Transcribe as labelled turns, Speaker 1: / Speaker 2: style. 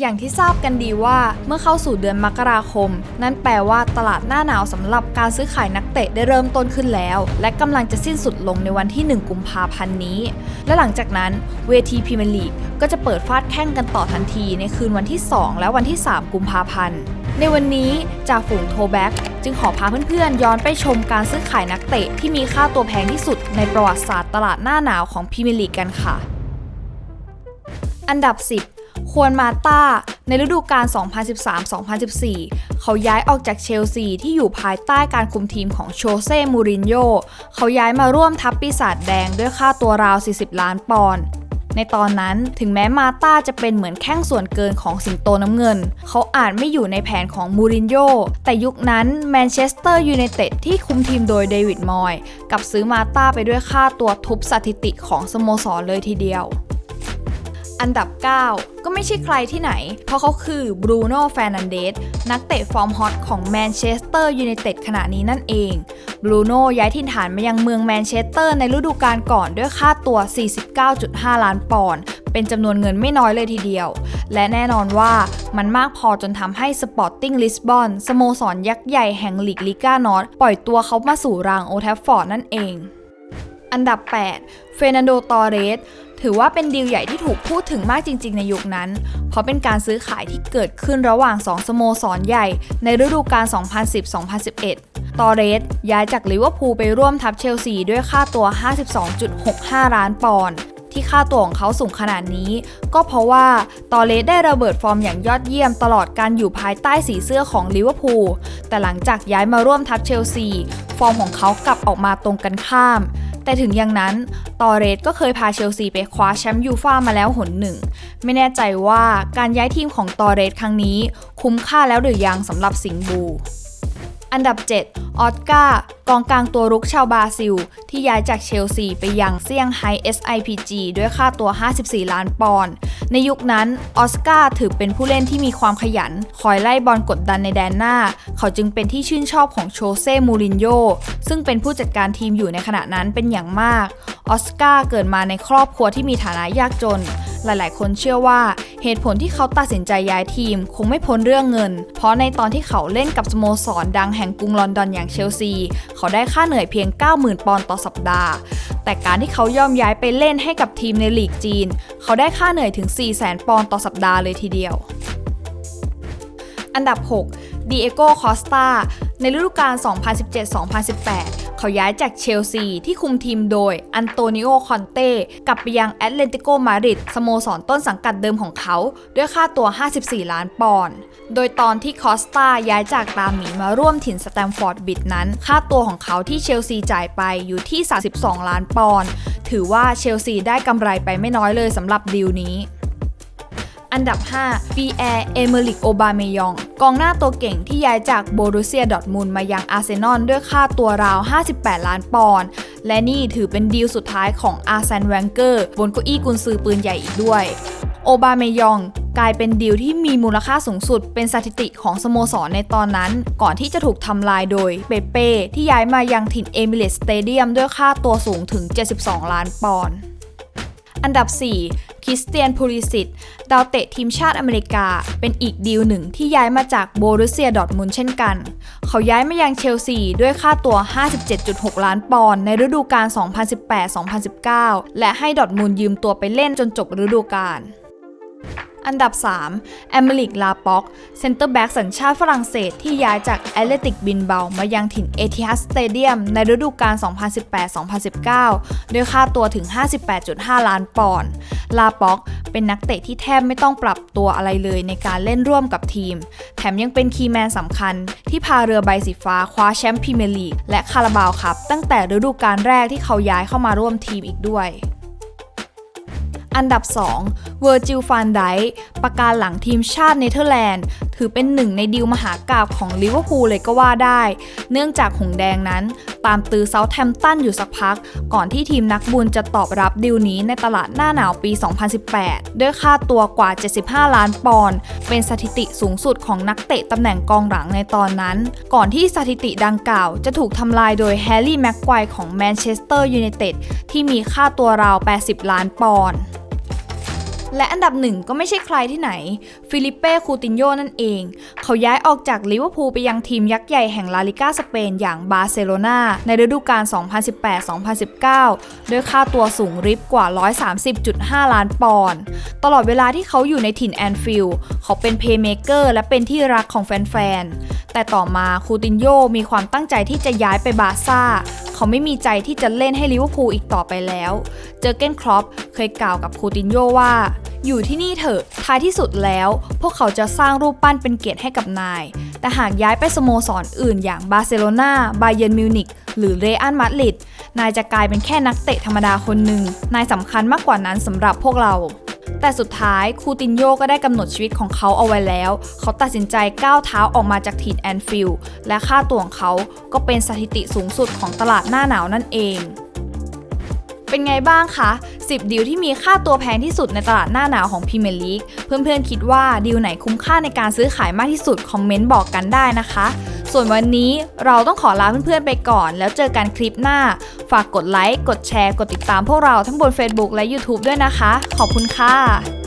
Speaker 1: อย่างที่ทราบกันดีว่าเมื่อเข้าสู่เดือนมกราคม นั่นแปลว่าตลาดหน้าหนาวสำหรับการซื้อขายนักเตะได้เริ่มต้นขึ้นแล้ว และกำลังจะสิ้นสุดลงในวันที่ 1 กุมภาพันธ์นี้ และหลังจากนั้นเวทีพรีเมียร์ลีกก็จะเปิดฟาดแข่งกันต่อทันทีในคืนวันที่ 2 และวันที่ 3 กุมภาพันธ์ในวันนี้จากฝูงโทแบ็กจึงขอพาเพื่อนๆ ย้อนไปชมการซื้อขายนักเตะที่มีค่าตัวแพงที่สุดในประวัติศาสตร์ตลาดหน้าหนาวของพรีเมียร์ลีกกันค่ะ อันดับ 10 ควรมาต้า ในฤดูกาล 2013-2014 เขาย้ายออกจากเชลซีที่อยู่ภายใต้การคุมทีมของโชเซ่มูรินโญ่เขาย้ายมาร่วมทัพปีศาจแดงด้วยค่าตัวราว 40 ล้านปอนด์ในตอนนั้นถึงแม้มาตาจะเป็นเหมือนแข้งส่วนเกินของสิงโตน้ำเงิน เขาอาจไม่อยู่ในแผนของมูรินโญ่แต่ยุคนั้นแมนเชสเตอร์ยูไนเต็ดที่คุมทีมโดยเดวิดมอย กับซื้อมาตาไปด้วยค่าตัวทุบสถิติของสโมสรเลยทีเดียว อันดับ 9 ก็ไม่ใช่ใครที่ไหน เพราะเขาคือบรูโน่แฟร์นันเดสนักเตะฟอร์มฮอตของแมนเชสเตอร์ยูไนเต็ดขณะนี้นั่นเอง บรูโน่ย้ายถิ่นฐานมายังเมืองแมนเชสเตอร์ในฤดูกาลก่อนด้วยค่าตัว 49.5 ล้านปอนด์เป็นจำนวนเงินไม่น้อยเลยทีเดียว และแน่นอนว่ามันมากพอจนทำให้สปอร์ติ้งลิสบอนสโมสรยักษ์ใหญ่แห่งลีกลิก้านอตปล่อยตัวเขามาสู่รางโอแทฟฟอร์ดนั่นเอง อันดับ 8 เฟรนันโด ตอเรส ถือว่าเป็นดีลใหญ่ที่ถูกพูดถึงมากจริง ๆ ในยุคนั้น เพราะเป็นการซื้อขายที่เกิดขึ้นระหว่าง 2 สโมสรใหญ่ ในฤดูกาล 2010-2011 ตอเรสย้ายจากลิเวอร์พูลไปร่วมทัพเชลซีด้วยค่าตัว 52.65 ล้านปอนด์ที่ค่าตัวของเขาสูงขนาดนี้ ก็เพราะว่าตอเลสได้ระเบิดฟอร์มอย่างยอดเยี่ยมตลอดการอยู่ภายใต้สีเสื้อของลิเวอร์พูลแต่หลังจากย้ายมาร่วมทัพเชลซี ฟอร์มของเขากลับออกมาตรงกันข้าม แต่ถึงอย่างนั้นตอเรสก็เคยพาเชลซีไปคว้าแชมป์ยูฟ่ามาแล้วหนหนึ่ง ไม่แน่ใจว่าการย้ายทีมของตอเรสครั้งนี้ คุ้มค่าแล้วหรือยังสำหรับสิงบู อันดับ 7 ออสการ์กองกลางตัวรุกชาวบราซิล ที่ย้ายจากเชลซีไปยังเซี่ยงไฮ้ SIPG ด้วยค่าตัว 54 ล้านปอนด์ ในยุคนั้นออสการ์ถือเป็นผู้เล่นที่มีความขยัน คอยไล่บอลกดดันในแดนหน้า เขาจึงเป็นที่ชื่นชอบของโชเซ่ มูรินโญ่ซึ่งเป็นผู้จัดการทีมอยู่ในขณะนั้นเป็นอย่างมาก ออสการ์เกิดมาในครอบครัวที่มีฐานะยากจน หลายๆ คนเชื่อว่าเหตุผลที่เขาตัดสินใจย้ายทีม คงไม่พ้นเรื่องเงิน เพราะในตอนที่เขาเล่นกับสโมสรดังแห่งกรุงลอนดอนอย่างเชลซี เขาได้ค่าเหนื่อยเพียง 90,000 ปอนด์ต่อสัปดาห์ แต่การที่เขายอมย้ายไปเล่นให้กับทีมในลีกจีน เขาได้ค่าเหนื่อยถึง 400,000 ปอนด์ต่อสัปดาห์เลยทีเดียว อันดับ 6 ดีเอโก คอสตาในฤดูกาล2017-2018 เขาย้ายจากเชลซีที่คุมทีมโดยอันโตนิโอ คอนเต้กลับไปยังแอตเลติโกมาดริดสโมสรต้นสังกัดเดิมของเขา ด้วยค่าตัว 54 ล้านปอนด์โดยตอนที่คอสตาย้ายจากตามหมีมาร่วมถิ่นสแตมฟอร์ดบิดนั้น ค่าตัวของเขาที่เชลซีจ่ายไปอยู่ที่ 32 ล้านปอนด์ถือว่าเชลซีได้กำไรไปไม่น้อยเลยสำหรับดีลนี้ อันดับ 5 ปีแอร์เอเมริกโอบาเมยอง กองหน้าตัวเก่งที่ย้ายจากโบรูเซียดอทมุนมายังอาร์เซนอลด้วยค่าตัวราว 58 ล้านปอนด์ และนี่ถือเป็นดีลสุดท้ายของอาร์เซนแวงเกอร์บนเก้าอี้กุนซือปืนใหญ่อีกด้วย โอบาเมยองกลายเป็นดีลที่มีมูลค่าสูงสุดเป็นสถิติของสโมสรในตอนนั้น ก่อนที่จะถูกทำลายโดยเปเป้ที่ย้ายมายังถิ่นเอมิเรตสเตเดียมด้วยค่าตัวสูงถึง 72 ล้านปอนด์อันดับ 4 คริสเตียนพูลิสิตดาวเตะทีมชาติอเมริกา เป็นอีกดีลหนึ่งที่ย้ายมาจากโบรุเซียดอร์ทมุนเช่นกัน เขาย้ายมายังเชลซีด้วยค่าตัว 57.6 ล้านปอนด์ในฤดูกาล 2018-2019 และให้ดอร์ทมุนยืมตัวไปเล่นจนจบฤดูกาล อันดับ 3 แอมเมลิกลาป็อกเซนเตอร์แบ็กสัญชาติฝรั่งเศสที่ย้ายจากแอตเลติกบินเบามายังถิ่นเอทิฮัสสเตเดียมในฤดูกาล 2018-2019 ด้วยค่าตัวถึง 58.5 ล้านปอนด์ ลาป็อกเป็นนักเตะที่แทบไม่ต้องปรับตัวอะไรเลยในการเล่นร่วมกับทีม แถมยังเป็นคีย์แมนสำคัญ ที่พาเรือใบสีฟ้าคว้าแชมป์พรีเมียร์ลีกและคาราบาวคัพตั้งแต่ฤดูกาลแรกที่เขาย้ายเข้ามาร่วมทีมอีกด้วย อันดับ 2 เวอร์จิลฟานไดประการหลังทีมชาติเนเธอร์แลนด์ ถือเป็นหนึ่งในดีลมหากราบของลิเวอร์พูลเลยก็ว่าได้ เนื่องจากหงแดงนั้น ตามตือเซาท์แทมป์ตันอยู่สักพัก ก่อนที่ทีมนักบุญจะตอบรับดีลนี้ในตลาดหน้าหนาวปี 2018 ด้วยค่าตัวกว่า 75 ล้านปอนด์เป็นสถิติสูงสุดของนักเตะตำแหน่งกองหลังในตอนนั้น ก่อนที่สถิติดังกล่าวจะถูกทำลายโดยแฮร์รี่แม็กไกวร์ของแมนเชสเตอร์ยูไนเต็ดที่มีค่าตัวราว 80 ล้านปอนด์ และอันดับหนึ่งก็ไม่ใช่ใครที่ไหน ฟิลิปเป้คูตินโยนั่นเอง เขาย้ายออกจากลิเวอร์พูลไปยังทีมยักษ์ใหญ่แห่งลาลิก้าสเปนอย่างบาร์เซโลนาในฤดูกาล 2018-2019 ด้วยค่าตัวสูงริบกว่า 130.5 ล้านปอนด์ตลอดเวลาที่เขาอยู่ในถิ่นแอนฟิลด์เขาเป็นเพย์เมเกอร์และเป็นที่รักของแฟนๆ แต่ต่อมาคูตินโยมีความตั้งใจที่จะย้ายไปบาร์ซ่าเขาไม่มีใจที่จะเล่นให้ลิเวอร์พูลอีกต่อไปแล้ว เจอเก้นครอปเคยกล่าวกับคูตินโยว่า อยู่ที่นี่เถอะ ท้ายที่สุดแล้ว พวกเขาจะสร้างรูปปั้นเป็นเกียรติให้กับนาย แต่หากย้ายไปสโมสรอื่นอย่างบาร์เซโลนาบาเยนมิวนิกหรือเรอัลมาดริด นายจะกลายเป็นแค่นักเตะธรรมดาคนหนึ่ง นายสำคัญมากกว่านั้นสำหรับพวกเราแต่สุดท้ายคูตินโยก็ได้กำหนดชีวิตของเขาเอาไว้แล้ว เขาตัดสินใจก้าวเท้าออกมาจากถิ่นแอนฟิลด์และค่าตัวของเขาก็เป็นสถิติสูงสุดของตลาดหน้าหนาวนั่นเอง เป็นไงบ้างคะ 10 ดีลที่มีค่าตัวแพงที่สุดในตลาดหน้าหนาวของพรีเมียร์ลีก เพื่อนๆ คิดว่าดีลไหนคุ้มค่าในการซื้อขายมากที่สุด คอมเมนต์บอกกันได้นะคะ ส่วนวันนี้เราต้องขอลาเพื่อนๆ ไปก่อน แล้วเจอกันคลิปหน้า ฝากกดไลค์ กดแชร์ กดติดตามพวกเราทั้งบน Facebook และ YouTube ด้วยนะคะ ขอบคุณค่ะ